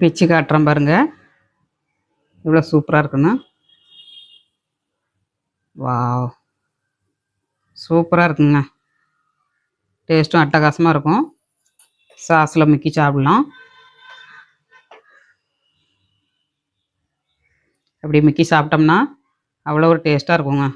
பிச்சு காட்டுறேன் பாருங்க. இவ்வளோ சூப்பராக இருக்குன்னு வாவ். சூப்பராக இருக்குங்க. டேஸ்ட்டும் அட்டகாசமாக இருக்கும். சாஸில் முக்கி சாப்பிடலாம். அப்படி முக்கி சாப்பிட்டோம்னா அவ்வளோ ஒரு டேஸ்ட்டாக இருக்குங்க.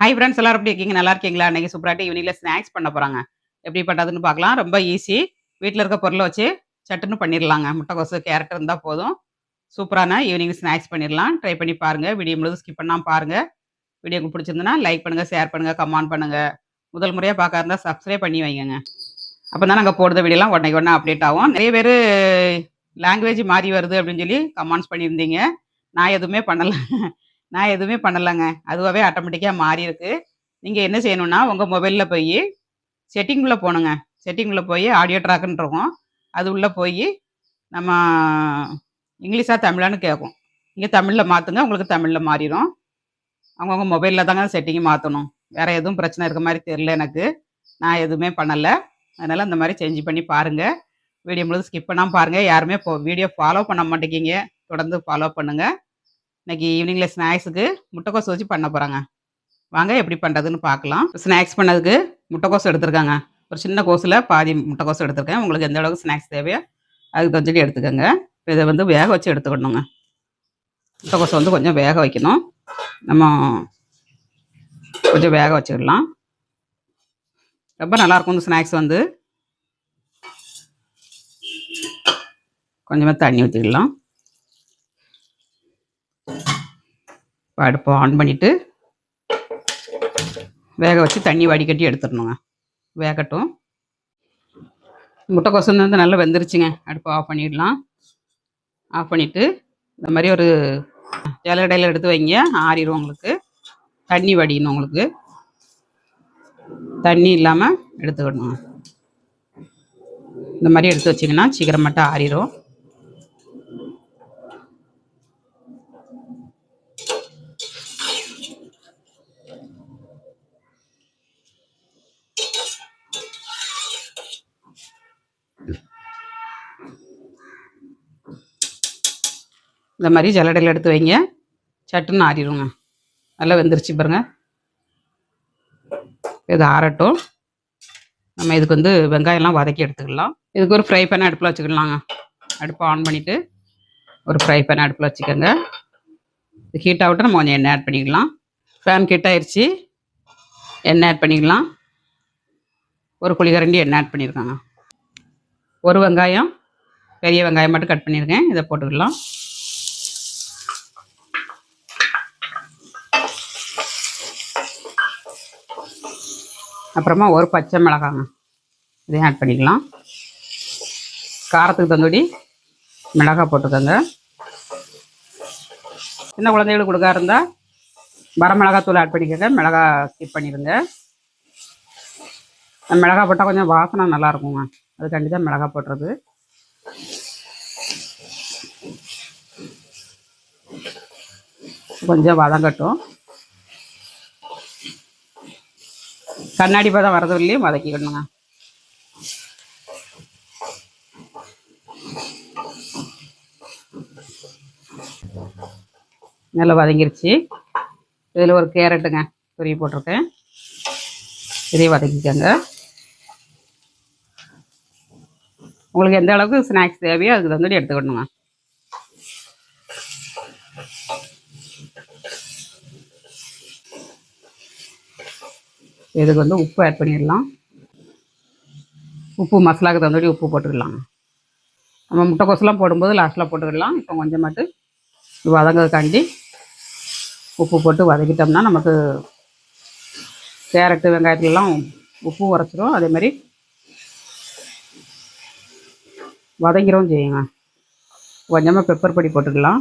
ஹை ஃப்ரெண்ட்ஸ் எல்லாரும் எப்படி இருக்கீங்க? நல்லா இருக்கீங்களா? இன்றைக்கி சூப்பராகிட்டு ஈவினிங்கில் ஸ்நாக்ஸ் பண்ண போகிறாங்க எப்படி பண்ணுறதுன்னு பார்க்கலாம். ரொம்ப ஈஸி வீட்டில் இருக்க பொருளை வச்சு சட்டுன்னு பண்ணிடலாங்க முட்டைக்கோசு கேரட் இருந்தால் போதும். சூப்பரான ஈவினிங் ஸ்நாக்ஸ் பண்ணிடலாம் ட்ரை பண்ணி பாருங்கள் வீடியோ முழுது ஸ்கிப் பண்ணாமல் பாருங்கள் வீடியோ உங்களுக்கு பிடிச்சிருந்துன்னா லைக் பண்ணுங்கள் ஷேர் பண்ணுங்கள் கமெண்ட் பண்ணுங்கள் முதல் முறையாக பார்க்க இருந்தால் சப்ஸ்கிரைப் பண்ணி வைங்க அப்போ தான் நாங்கள் போடுற வீடியோலாம் உடனே உடனே அப்டேட் ஆகும். நிறைய பேர் லாங்குவேஜ் மாறி வருது அப்படின்னு சொல்லி கமெண்ட்ஸ் பண்ணியிருந்தீங்க. நான் எதுவுமே பண்ணலை. நான் எதுவுமே பண்ணலைங்க. அதுவாகவே ஆட்டோமேட்டிக்காக மாறி இருக்கு. நீங்கள் என்ன செய்யணும்னா உங்கள் மொபைலில் போய் செட்டிங்குள்ளே போகணுங்க செட்டிங்குள்ளே போய் ஆடியோ ட்ராக்குன்னு இருக்கும். அது உள்ளே போய் நம்ம இங்கிலீஷாக தமிழான்னு கேட்கும் இங்கே தமிழில் மாற்றுங்க உங்களுக்கு தமிழில் மாறிடும் அவங்கவுங்க மொபைலில் தாங்க செட்டிங்கை மாற்றணும் வேறு எதுவும் பிரச்சனை இருக்க மாதிரி தெரியல எனக்கு. நான் எதுவுமே பண்ணலை. அதனால் அந்த மாதிரி சேஞ்ச் பண்ணி பாருங்கள் வீடியோ முழுது ஸ்கிப் பண்ணாமல் பாருங்கள் யாருமே இப்போ வீடியோ ஃபாலோ பண்ண மாட்டேங்கிங்க தொடர்ந்து ஃபாலோ பண்ணுங்கள் இன்றைக்கி ஈவினிங்கில் ஸ்நாக்ஸுக்கு முட்டைக்கோஸ் வச்சு பண்ண போகிறாங்க வாங்க எப்படி பண்ணுறதுன்னு பார்க்கலாம். ஸ்நாக்ஸ் பண்ணதுக்கு முட்டைக்கோஸ் எடுத்துருக்காங்க. ஒரு சின்ன கோஸில் பாதி முட்டைக்கோஸ் எடுத்துருக்கேன். உங்களுக்கு எந்த அளவுக்கு ஸ்நாக்ஸ் தேவையோ அதுக்கு கொஞ்சம் எடுத்துக்கோங்க. இதை வந்து வேக வச்சு எடுத்துக்கணுங்க. முட்டைக்கோஸ் வந்து கொஞ்சம் வேக வைக்கணும். நம்ம கொஞ்சம் வேக வச்சுக்கலாம் ரொம்ப நல்லாயிருக்கும் இந்த ஸ்நாக்ஸ் வந்து. கொஞ்சமாக தண்ணி ஊற்றிடலாம் அடுப்பை ஆன் பண்ணிவிட்டு வேக வச்சு தண்ணி வடிகட்டி எடுத்துடணுங்க. வேகட்டும். முட்டைக்கோசு வந்து நல்லா வெந்துருச்சுங்க. அடுப்பை ஆஃப் பண்ணிடலாம். ஆஃப் பண்ணிவிட்டு இந்த மாதிரி ஒரு இடையில எடுத்து வைங்க. ஆறிடும் உங்களுக்கு. தண்ணி வடியணும் உங்களுக்கு. தண்ணி இல்லாமல் எடுத்துக்கணும். இந்த மாதிரி எடுத்து வச்சிங்கன்னா சீக்கிரம் மட்டும் ஆறிடும் இந்த மாதிரி ஜல்லடையில் எடுத்து வைங்க. சட்டுன்னு ஆறிடுங்க. நல்லா வெந்துருச்சு பாருங்க. இது ஆறட்டும். நம்ம இதுக்கு வந்து வெங்காயம்லாம் வதக்கி எடுத்துக்கலாம். இதுக்கு ஒரு ஃப்ரை பேன் அடுப்பில் வச்சுக்கலாங்க. அடுப்பை ஆன் பண்ணிவிட்டு ஒரு ஃப்ரை பேன் அடுப்பில் வச்சுக்கோங்க. இது ஹீட் ஆகிட்டு நம்ம கொஞ்சம் எண்ணெய் ஆட் பண்ணிக்கலாம். ஃபேன் ஹீட் ஆயிடுச்சு எண்ணெய் ஆட் பண்ணிக்கலாம். ஒரு குளிகரண்டி எண்ணெய் ஆட் பண்ணியிருக்காங்க ஒரு வெங்காயம் பெரிய வெங்காயம் மட்டும் கட் பண்ணியிருக்கேன் இதை போட்டுக்கலாம். அப்புறமா ஒரு பச்சை மிளகாங்க இதையும் ஆட் பண்ணிக்கலாம். காரத்துக்கு தந்தோடி மிளகாய் போட்டுக்கோங்க. சின்ன குழந்தைகளுக்கு கொடுக்கா இருந்தால் வரமிளகாத்தூள் ஆட் பண்ணிக்கோங்க. மிளகா ஸ்கிப் பண்ணிடுங்க. மிளகாய் போட்டால் கொஞ்சம் வாசனை நல்லா இருக்குங்க. அதுக்காண்டி தான் மிளகாய் போட்டுறது கொஞ்சம் வதங்கட்டும். கண்ணாடி பதம் வரதுலையும் வதக்கிக்கணுங்க நல்லா வதங்கிருச்சு. இதில் ஒரு கேரட்டுங்க துருவி போட்டிருக்கேன். இதையும் வதக்கிக்கோங்க. உங்களுக்கு எந்த அளவுக்கு ஸ்நாக்ஸ் தேவையோ அதுக்கு தந்துட்டு எடுத்துக்கணுங்க. இதுக்கு வந்து உப்பு ஆட் பண்ணிடலாம். உப்பு மசாலாக்கு தகுந்தபடி உப்பு போட்டுக்கலாம். நம்ம முட்டைக்கோசெல்லாம் போடும்போது லாஸ்ட்டில் போட்டுடலாம் இப்போ கொஞ்சமாட்டு வதங்கிறதுக்காண்டி உப்பு போட்டு வதக்கிட்டோம்னா நமக்கு கேரட்டு வெங்காயத்துலலாம் உப்பு உரைச்சிரும். அதே மாதிரி செய்யுங்க. கொஞ்சமாக பெப்பர் பொடி போட்டுக்கலாம்.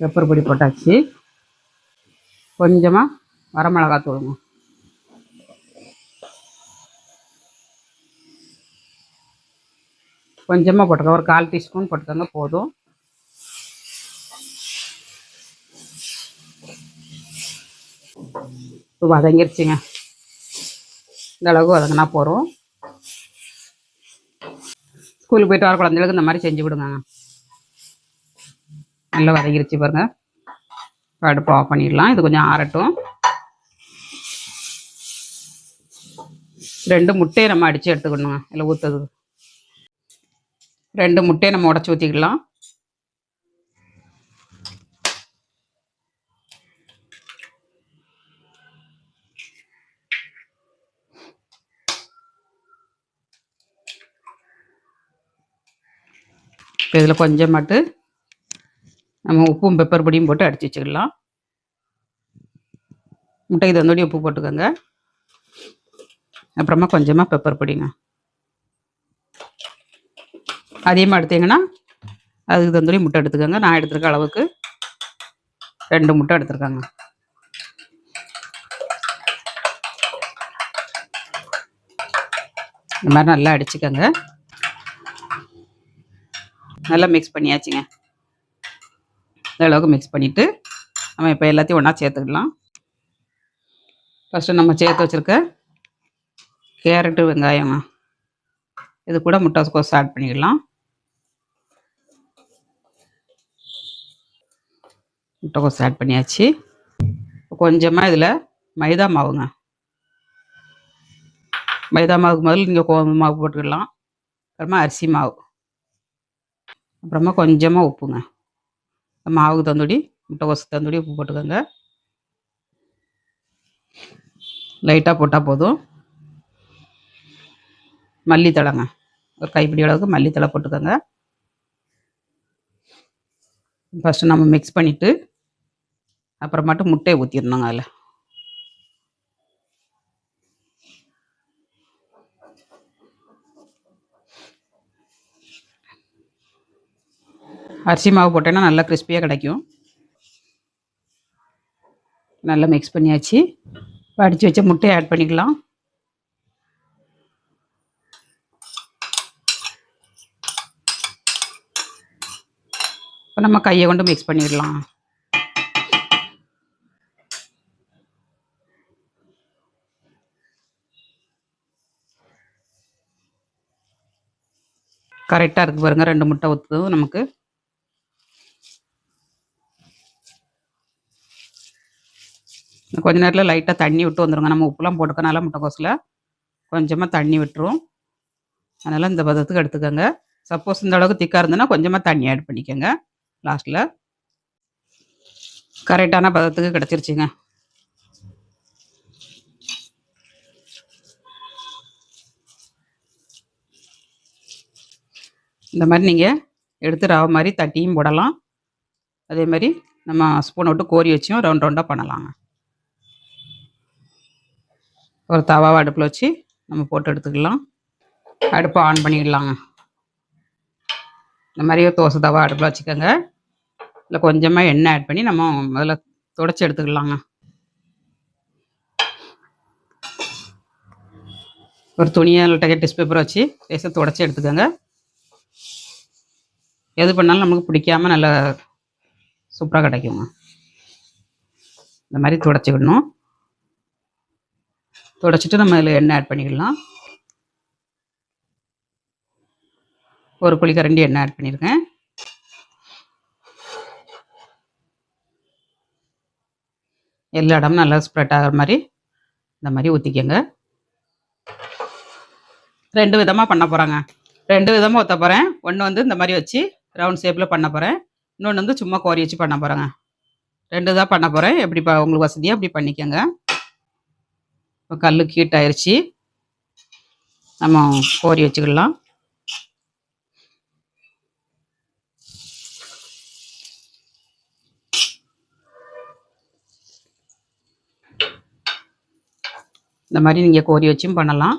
பெப்பர் பொடி போட்டாச்சு. கொஞ்சமாக வரமிளகாத்தூளுங்க கொஞ்சமாக போட்டுக்கோங்க. ஒரு கால் டீஸ்பூன் போட்டுக்கோங்க. போதும். இப்போ வதங்கிருச்சுங்க. இந்த அளவுக்கு வதங்கினா போகிறோம் ஸ்கூலுக்கு போயிட்டு வர குழந்தைகளுக்கு இந்த மாதிரி செஞ்சு கொடுங்க. நல்லா வதங்கிருச்சு பாருங்கள் அடுப்பு ஆஃப் பண்ணிடலாம். இது கொஞ்சம் ஆறட்டும். ரெண்டு முட்டையை நம்ம அடித்து எடுத்துக்கணுங்க இல்லை ஊற்றுது ரெண்டு முட்டையை நம்ம உடச்சி ஊற்றிக்கலாம் இப்போ இதில் கொஞ்சம் மட்டும் நம்ம உப்பும் பெப்பர் பொடியும் போட்டு அடித்து வச்சுக்கலாம். முட்டைக்கு தந்தோடி உப்பு போட்டுக்கோங்க. அப்புறமா கொஞ்சமாக பெப்பர் பொடிங்க. அதிகமாக எடுத்தீங்கன்னா அதுக்கு தந்தோடி முட்டை எடுத்துக்கோங்க. நான் எடுத்துருக்க அளவுக்கு ரெண்டு முட்டை எடுத்துருக்காங்க. இந்த மாதிரி நல்லா அடிச்சுக்கோங்க. நல்லா மிக்ஸ் பண்ணியாச்சுங்க. இந்த அளவுக்கு மிக்ஸ் பண்ணிவிட்டு நம்ம இப்போ எல்லாத்தையும் ஒன்றா சேர்த்துக்கலாம். ஃபஸ்ட்டு நம்ம சேர்த்து வச்சுருக்க கேரட்டு வெங்காயம் இது கூட முட்டைக்கோஸ் ஆட் பண்ணிக்கலாம். முட்டைக்கோஸ் ஆட் பண்ணியாச்சு. கொஞ்சமாக இதில் மைதா மாவுங்க. மைதா மாவுக்கு முதல்ல நீங்கள் கோம்பு மாவு போட்டுக்கலாம். அப்புறமா அரிசி மாவு. அப்புறமா கொஞ்சமாக உப்புங்க. மாவுக்கு தந்துடி முட்டைக்கோஸ் தந்துடி உப்பு போட்டுக்கோங்க. லைட்டாக போட்டால் போதும். மல்லித்தலைங்க ஒரு கைப்பிடி அளவுக்கு மல்லித்தழை போட்டுக்கோங்க. ஃபஸ்ட்டு நம்ம மிக்ஸ் பண்ணிவிட்டு அப்புறமாட்டு முட்டையை ஊற்றிடணுங்க அதில். அரிசி மாவு போட்டேன்னா நல்லா கிறிஸ்பியாக கிடைக்கும். நல்லா மிக்ஸ் பண்ணியாச்சு. அடித்து வச்ச முட்டையை ஆட் பண்ணிக்கலாம். இப்போ நம்ம கையை கொண்டு மிக்ஸ் பண்ணிடலாம். கரெக்டாக இருக்குது பாருங்கள் ரெண்டு முட்டை ஊற்றுதும் நமக்கு. கொஞ்ச நேரத்தில் லைட்டாக தண்ணி விட்டு வந்துடுங்க நம்ம உப்புலாம் போட்டுக்கனால முட்டைக்கோசில் கொஞ்சமாக தண்ணி விட்டுரும். அதனால் இந்த பதத்துக்கு எடுத்துக்கோங்க. சப்போஸ் இந்த அளவுக்கு திக்காக இருந்ததுன்னா கொஞ்சமாக தண்ணி ஆட் பண்ணிக்கோங்க. லாஸ்ட்டில் கரெக்டான பதத்துக்கு கிடச்சிருச்சுங்க. இந்த மாதிரி நீங்கள் எடுத்து ரவை மாதிரி தட்டியும் போடலாம். அதே மாதிரி நம்ம ஸ்பூனை விட்டு கோரி வச்சும் ரவுண்ட் ரவுண்டாக பண்ணலாங்க. ஒரு தவாவை அடுப்பில் வச்சு நம்ம போட்டு எடுத்துக்கலாம். அடுப்பை ஆன் பண்ணிடலாங்க. இந்த மாதிரி தோசை தவா அடுப்பில் வச்சுக்கோங்க. இல்லை கொஞ்சமாக எண்ணெய் ஆட் பண்ணி நம்ம முதல்ல துடைச்சி எடுத்துக்கலாங்க. ஒரு துணியை இல்லை டிஷ் பேப்பரை வச்சு லேசாக துடைச்சி எடுத்துக்கோங்க. எது பண்ணாலும் நமக்கு பிடிக்காம நல்லா சூப்பராக கிடைக்குங்க. இந்த மாதிரி துடைச்சிக்கிடணும் தொடச்சிட்டு நம்ம இதில் எண்ணெய் ஆட் பண்ணிக்கலாம் ஒரு குழிக்கரண்டி எண்ணெய் ஆட் பண்ணியிருக்கேன். எல்லா இடமும் நல்லா ஸ்ப்ரெட் ஆகிற மாதிரி இந்த மாதிரி ஊற்றிக்கங்க ரெண்டு விதமாக பண்ண போகிறாங்க ரெண்டு விதமாக ஊற்ற போகிறேன் ஒன்று வந்து இந்த மாதிரி வச்சு ரவுண்ட் ஷேப்பில் பண்ண போகிறேன் இன்னொன்று வந்து சும்மா கோரி வச்சு பண்ண போகிறேங்க ரெண்டு தான் பண்ண போகிறேன் எப்படி உங்களுக்கு வசதியாக அப்படி பண்ணிக்கோங்க. இப்போ கல் கீட் ஆயிடுச்சு நம்ம கோரி வச்சுக்கலாம் இந்த மாதிரி நீங்கள் கோரி வச்சும் பண்ணலாம்.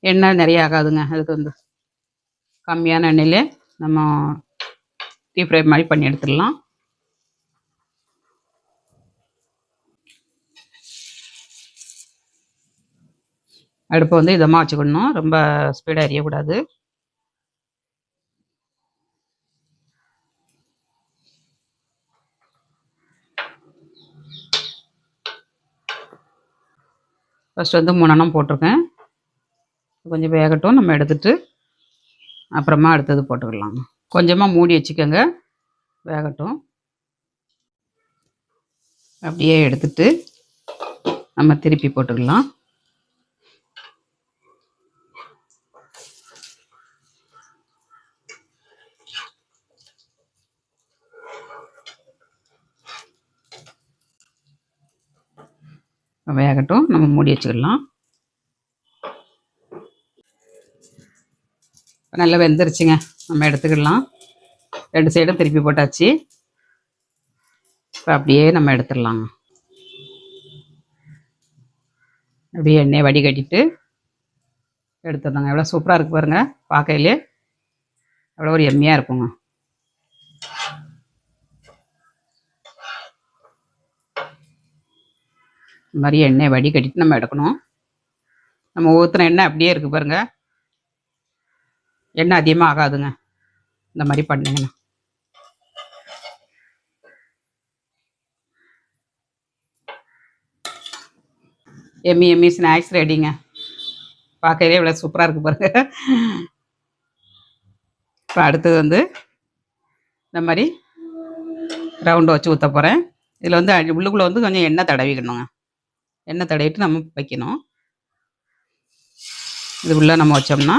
எண்ணெய் நிறைய ஆகாதுங்க. அதுக்கு வந்து கம்மியான எண்ணெயிலே நம்ம டீப் ஃப்ரை மாதிரி பண்ணி எடுத்துடலாம். அடுப்பை வந்து இதமாக வச்சுக்கணும். ரொம்ப ஸ்பீடாக எரியக்கூடாது. ஃபஸ்ட் வந்து மூணெண்ணம் போட்டிருக்கேன். கொஞ்சம் வேகட்டும். நம்ம எடுத்துட்டு அப்புறமா அடுத்தது போட்டுக்கலாம். கொஞ்சமாக மூடி வச்சுக்கோங்க. வேகட்டும். அப்படியே எடுத்துட்டு நம்ம திருப்பி போட்டுக்கலாம். வேகட்டும். நம்ம மூடி வச்சுக்கலாம். நல்லா வெந்துருச்சுங்க. நம்ம எடுத்துக்கிடலாம். ரெண்டு சைடும் திருப்பி போட்டாச்சு. இப்போ அப்படியே நம்ம எடுத்துடலாங்க. அப்படியே எண்ணெயை வடிகட்டிட்டு எடுத்துடலாங்க. எவ்வளோ சூப்பராக இருக்கு பாருங்க பார்க்கையிலே. எவ்வளோ ஒரு எம்மியாக இருக்குங்க. இந்த மாதிரி எண்ணெய் வடிகட்டிட்டு நம்ம எடுக்கணும். நம்ம ஊற்றுன எண்ணெய் அப்படியே இருக்குது பாருங்கள் எண்ணெய் அதிகமாக ஆகாதுங்க இந்த மாதிரி பண்ணிங்கன்னா. எம்மி எம்மி ஸ்நாக்ஸ் ரெடிங்க. பார்க்கவே இவ்வளோ சூப்பராக இருக்குது பாருங்க. இப்போ அடுத்தது வந்து இந்த மாதிரி ரவுண்டு வச்சு ஊற்ற போகிறேன் இதில் வந்து உள்ளுக்குள்ளே வந்து கொஞ்சம் எண்ணெய் தடவிக்கணுங்க. எண்ணெய் தடவிட்டு நம்ம வைக்கணும். இது உள்ளே நம்ம வச்சோம்னா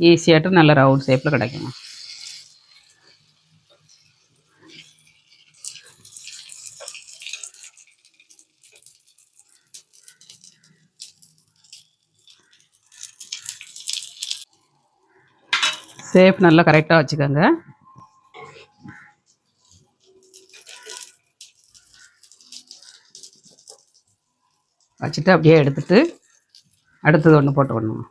ஈஸியாகிட்டு நல்ல ரவுண்ட் ஷேப்பில் கிடைக்குங்க ஷேப் நல்லா கரெக்டாக வச்சுக்கோங்க. வச்சுட்டு அப்படியே எடுத்துட்டு அடுத்தது ஒன்று போட்டுக்கணும்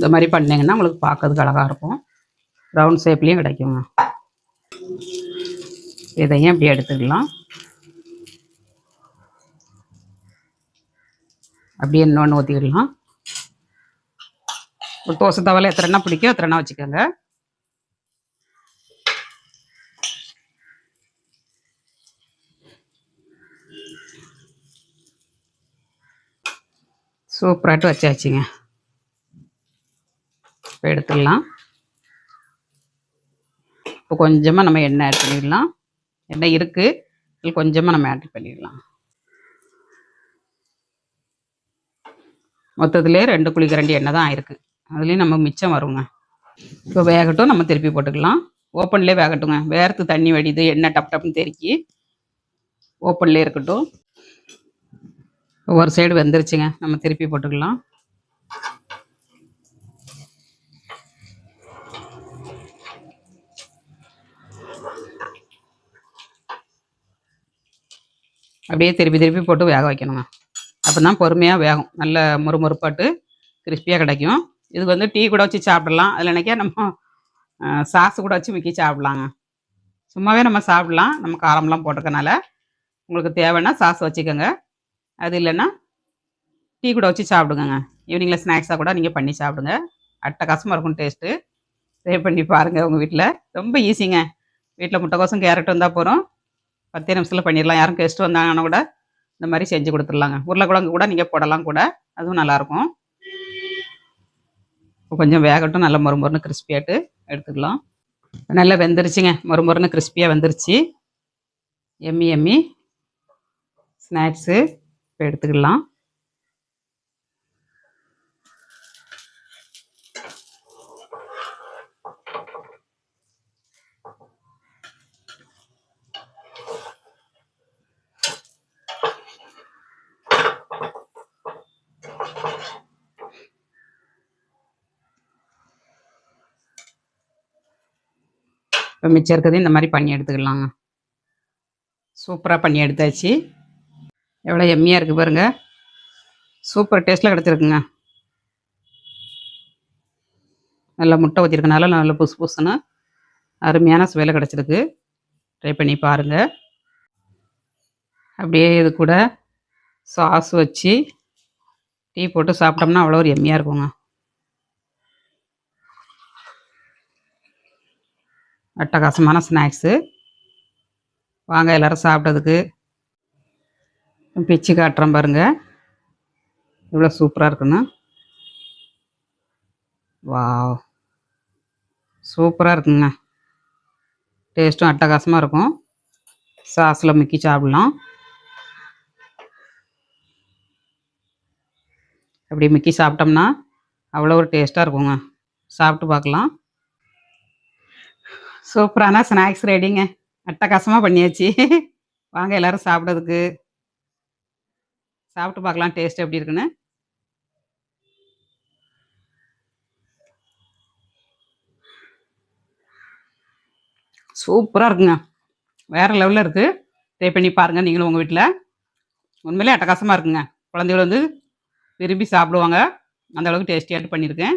இந்த மாதிரி பண்ணிங்கன்னா உங்களுக்கு பார்க்கறதுக்கு அழகாக இருக்கும். ரவுண்ட் ஷேப்லேயும் கிடைக்குங்க. இதையும் இப்படி எடுத்துக்கலாம். அப்படியே இன்னொன்று ஊற்றிக்கிடலாம் ஒரு தோசை தவால எத்தனை பிடிக்கும் எத்தனைனா வச்சுக்கோங்க. சூப்பராகிட்டு வச்சாச்சுங்க. இப்போ எடுத்துடலாம். இப்போ கொஞ்சமாக நம்ம எண்ணெய் ஆட் பண்ணிடலாம். எண்ணெய் இருக்குது இதில் கொஞ்சமாக நம்ம ஆட் பண்ணிடலாம். மொத்தத்துலேயே ரெண்டு குழிக்கரண்டி எண்ணெய் தான் ஆயிருக்கு அதுலேயும் நம்ம மிச்சம் வருங்க. இப்போ வேகட்டும் நம்ம திருப்பி போட்டுக்கலாம். ஓப்பன்லேயே வேகட்டுங்க. வேர்த்து தண்ணி வடிது எண்ணெய் டப் டப்னு தெறிக்கி ஓப்பன்லேயே இருக்கட்டும். ஒரு சைடு வெந்துருச்சுங்க. நம்ம திருப்பி போட்டுக்கலாம். அப்படியே திருப்பி திருப்பி போட்டு வேக வைக்கணுங்க. அப்போ தான் பொறுமையாக வேகும். நல்ல முறுமுறுப்பாட்டு கிறிஸ்பியாக கிடைக்கும். இது வந்து டீ கூட வச்சு சாப்பிடலாம். அதில் நினைக்க நம்ம சாஸ் கூட வச்சு முக்கி சாப்பிடலாங்க. சும்மாவே நம்ம சாப்பிடலாம். நம்ம காரம்லாம் போட்டிருக்கனால உங்களுக்கு தேவைன்னா சாஸ் வச்சுக்கோங்க. அது இல்லைன்னா டீ கூட வச்சு சாப்பிடுங்க ஈவினிங்கில் ஸ்நாக்ஸாக கூட நீங்கள் பண்ணி சாப்பிடுங்க. அட்டகாசமாக இருக்கும் டேஸ்ட்டு ட்ரை பண்ணி பாருங்கள் உங்கள் வீட்டில். ரொம்ப ஈஸிங்க வீட்டில் முட்டைக்கோசம் கேரட் வந்தால் போகிறோம் பத்தே நிமிஷத்தில் பண்ணிடலாம். யாரும் கெஸ்ட் வந்தாங்கன்னா கூட இந்த மாதிரி செஞ்சு கொடுத்துடலாங்க. உருளைக்கிழங்கு கூட நீங்கள் போடலாம் கூட. அதுவும் நல்லாயிருக்கும். இப்போ கொஞ்சம் வேகட்டும். நல்லா மொறுமொறுன்னு கிறிஸ்பியாட்டு எடுத்துக்கலாம். நல்லா வெந்துருச்சுங்க. மொறுமொறுன்னு கிறிஸ்பியாக வெந்துருச்சு. Emmy Emmy. ஸ்நாக்ஸு இப்போ எடுத்துக்கலாம். இப்போ மிச்சம் இருக்கிறது இந்த மாதிரி பண்ணி எடுத்துக்கலாங்க. சூப்பராக பண்ணி எடுத்தாச்சு. எவ்வளோ எம்மியாக இருக்குது பாருங்கள் சூப்பர் டேஸ்ட்டில் கிடச்சிருக்குங்க. நல்லா முட்டை ஊற்றிருக்கனால நல்லா புசு புசுன்னு அருமையான சுவையில் கிடச்சிருக்கு. ட்ரை பண்ணி பாருங்கள் அப்படியே இது கூட சாஸ் வச்சு டீ போட்டு சாப்பிட்டோம்னா அவ்வளோ ஒரு எம்மியாக இருக்குங்க. அட்டகாசமான ஸ்நாக்ஸு. வாங்க எல்லாரும் சாப்பிட்டதுக்கு. பிச்சு காட்டுறேன் பாருங்கள் இவ்வளோ சூப்பராக இருக்குன்னு. வாவ். சூப்பராக இருக்குங்க. டேஸ்ட்டும் அட்டகாசமாக இருக்கும். சாஸில் முக்கி சாப்பிட்லாம். அப்படி முக்கி சாப்பிட்டோம்னா அவ்வளோ ஒரு டேஸ்ட்டாக இருக்குங்க. சாப்பிட்டு பார்க்கலாம். சூப்பரான ஸ்நாக்ஸ் ரெடிங்க. அட்டகாசமாக பண்ணியாச்சு. வாங்க எல்லாரும் சாப்பிட்றதுக்கு. சாப்பிட்டு பார்க்கலாம் டேஸ்ட் எப்படி இருக்குன்னு. சூப்பராக இருக்குங்க. வேறு லெவலில் இருக்குது ட்ரை பண்ணி பாருங்கள் நீங்களும் உங்கள் வீட்டில் உண்மையிலே அட்டகாசமாக இருக்குங்க. குழந்தைகள் வந்து விரும்பி சாப்பிடுவாங்க. அந்த அளவுக்கு பண்ணியிருக்கேன்.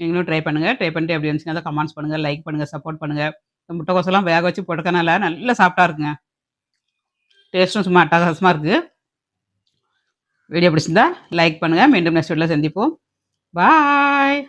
நீங்களும் ட்ரை பண்ணுங்கள் ட்ரை பண்ணிட்டு எப்படி இருந்துச்சுன்னா அதை கமெண்ட்ஸ் பண்ணுங்கள் லைக் பண்ணுங்கள் சப்போர்ட் பண்ணுங்கள் இந்த முட்டைக்கோசெல்லாம் வேக வச்சு போட்டுக்கனால நல்லா சாப்பிட்டா இருக்குங்க. டேஸ்ட்டும் சும்மா அட்டகாசமாக இருக்குது வீடியோ பிடிச்சிருந்தா லைக் பண்ணுங்கள் மீண்டும் நெக்ஸ்ட் வீடியோவில் சந்திப்போம். பாய்